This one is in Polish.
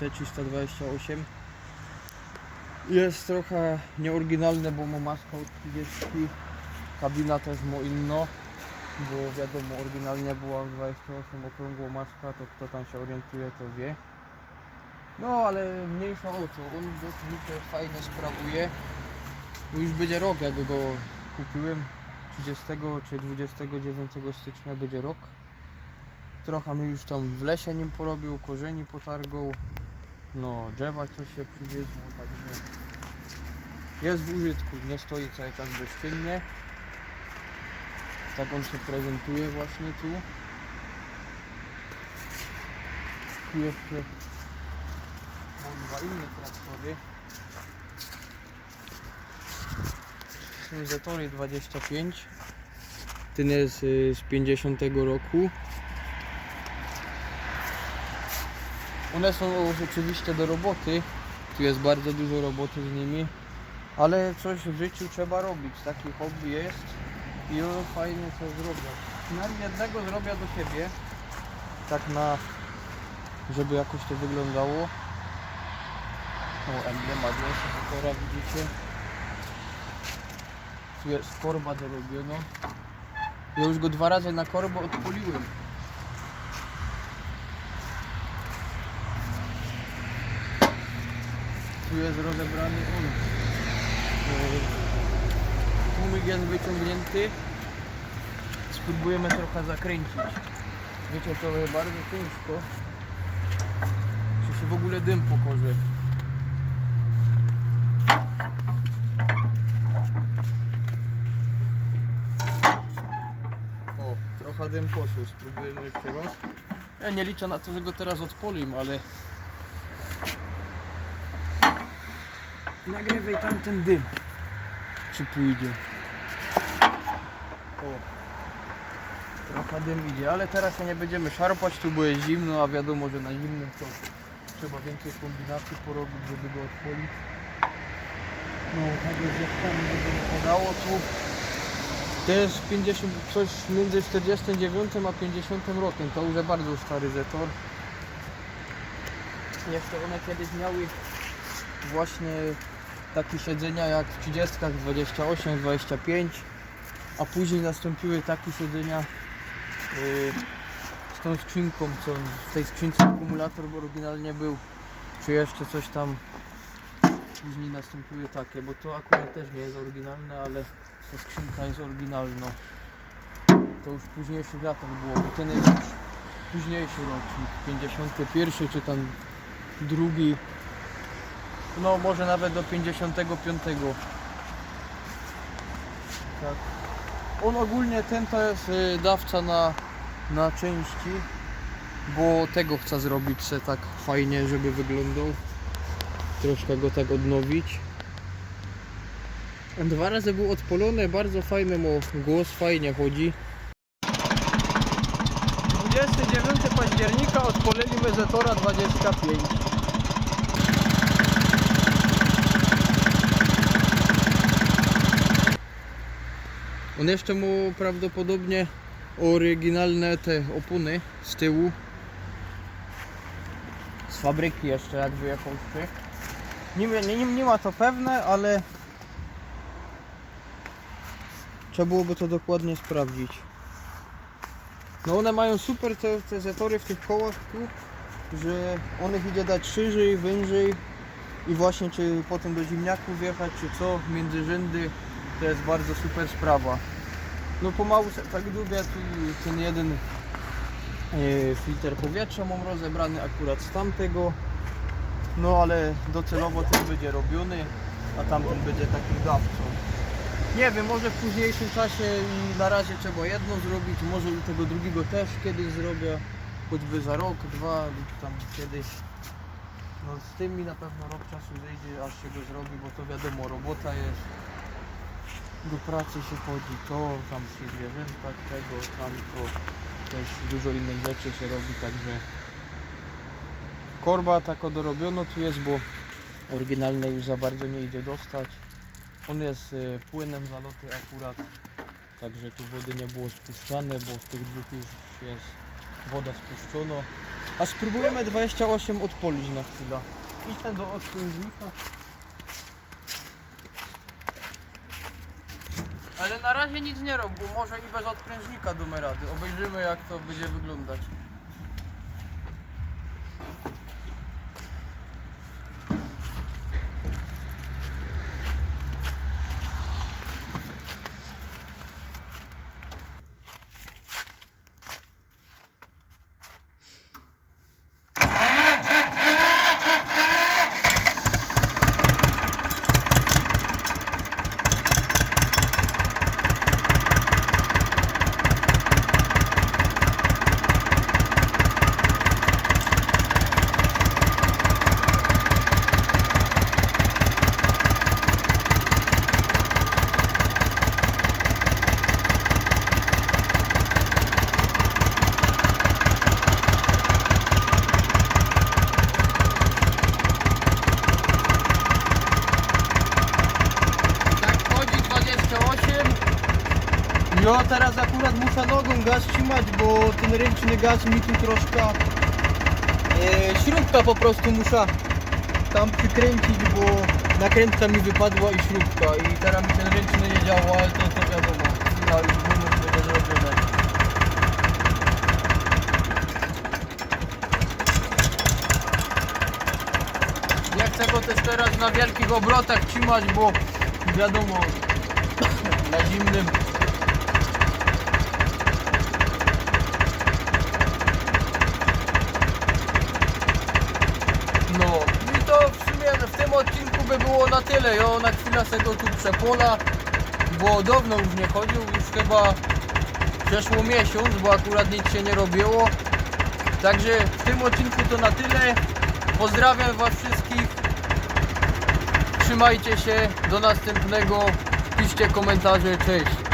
C328 jest trochę nieoryginalne, bo ma maskę od 30 kabina też ma inno bo wiadomo oryginalnie była 28 okrągła maska to kto tam się orientuje to wie. No ale mniejsza o to. On dosyć fajnie sprawuje. Bo już będzie rok jak go kupiłem. 30 czy 29 stycznia będzie rok. Trochę mi już tam w lesie nim porobił korzeni potargał no drzewa coś się przywieźło także jest w użytku nie stoi cały czas bezczynnie tak on się prezentuje właśnie tu. Tu jeszcze mam dwa inne traktory. Są Zetory 25. Ten jest y, z 50 roku. One są oczywiście do roboty. Tu jest bardzo dużo roboty z nimi. Ale coś w życiu trzeba robić. Taki hobby jest. I on fajnie co zrobią. Przynajmniej jednego zrobię do siebie. Tak na... Żeby jakoś to wyglądało. O, emblem adresu Zokora widzicie. Tu jest korba dorobiona. Ja już go dwa razy na korbę odpoliłem. Jest rozebrany on. Tłumik jest wyciągnięty. Spróbujemy trochę zakręcić. Wiecie, to jest bardzo ciężko. Czy się w ogóle dym pokorze. O, trochę dym poszło. Spróbujemy jeszcze raz. Ja nie liczę na to, że go teraz odpolim, ale... Nagrywaj tam ten dym czy pójdzie. O. Trochę dym idzie, ale teraz się nie będziemy szarpać, tu było zimno, a wiadomo, że na zimnym to trzeba więcej kombinacji porobić, żeby go odpolić. No, tego zjechami będzie nie podało tu. To jest 50, coś między 49 a 50 rokiem, to już bardzo stary Zetor. Jeszcze one kiedyś miały właśnie takie siedzenia jak w 30, 28, 25, a później nastąpiły takie siedzenia yy, z tą skrzynką, co w tej skrzynce akumulator oryginalnie był, czy jeszcze coś tam. Później nastąpiły takie, bo to akurat też nie jest oryginalne, ale ta skrzynka jest oryginalna. To już w późniejszych latach było, bo ten jest już późniejszy rocznik, 51 czy tam drugi no może nawet do 55. Tak. On ogólnie ten to jest y, dawca na, na części, bo tego chcę zrobić se tak fajnie, żeby wyglądał. Troszkę go tak odnowić. Dwa razy był odpolony, bardzo fajny mu głos, fajnie chodzi. 29 października odpoliliśmy Zetora 25. On jeszcze mu prawdopodobnie oryginalne te opony z tyłu. Z fabryki jeszcze jak wyjechał z. Nie, nie, nie, nie ma to pewne, ale trzeba byłoby to dokładnie sprawdzić. No one mają super te, te zetory w tych kołach tu, że one idzie dać szerzej, wężej i właśnie czy potem do ziemniaków wjechać, czy co, między rzędy to jest bardzo super sprawa. No pomału tak długo tu ten jeden e, filtr powietrza mam rozebrany akurat z tamtego. No ale docelowo ten będzie robiony, a tamten będzie takim dawcą. Nie wiem, może w późniejszym czasie i na razie trzeba jedno zrobić, może tego drugiego też kiedyś zrobię, choćby za rok, dwa lub tam kiedyś. No z tym mi na pewno rok czasu zejdzie, aż się go zrobi, bo to wiadomo, robota jest do pracy się chodzi, to tam się zwierzęta, tego, tamto, też dużo innych rzeczy się robi, także korba tako dorobiono tu jest, bo oryginalnej już za bardzo nie idzie dostać. On jest y, płynem zaloty akurat, także tu wody nie było spuszczane, bo w tych dwóch już jest woda spuszczona. A spróbujemy 28 odpolić na chwilę. Idź do odprężnika. Ale na razie nic nie rób, bo może i bez odprężnika dumy rady. Obejrzymy jak to będzie wyglądać. Tak chodzi 28. Ja teraz akurat muszę nogą gaz trzymać, bo ten ręczny gaz mi tu troszkę e, śrubka po prostu muszę tam przykręcić, bo nakrętka mi wypadła i śrubka i teraz mi ten ręczny nie działa, ale to, to wiadomo, ja już zrobione. Nie chcę go też teraz na wielkich obrotach trzymać, bo wiadomo, na zimnym No i to w sumie w tym odcinku by było na tyle. Ja na chwilę sobie go tu przepola, bo dawno już nie chodził, już chyba przeszło miesiąc, bo akurat nic się nie robiło. Także w tym odcinku to na tyle. Pozdrawiam Was wszystkich. Trzymajcie się. Do następnego. Piszcie komentarze. Cześć.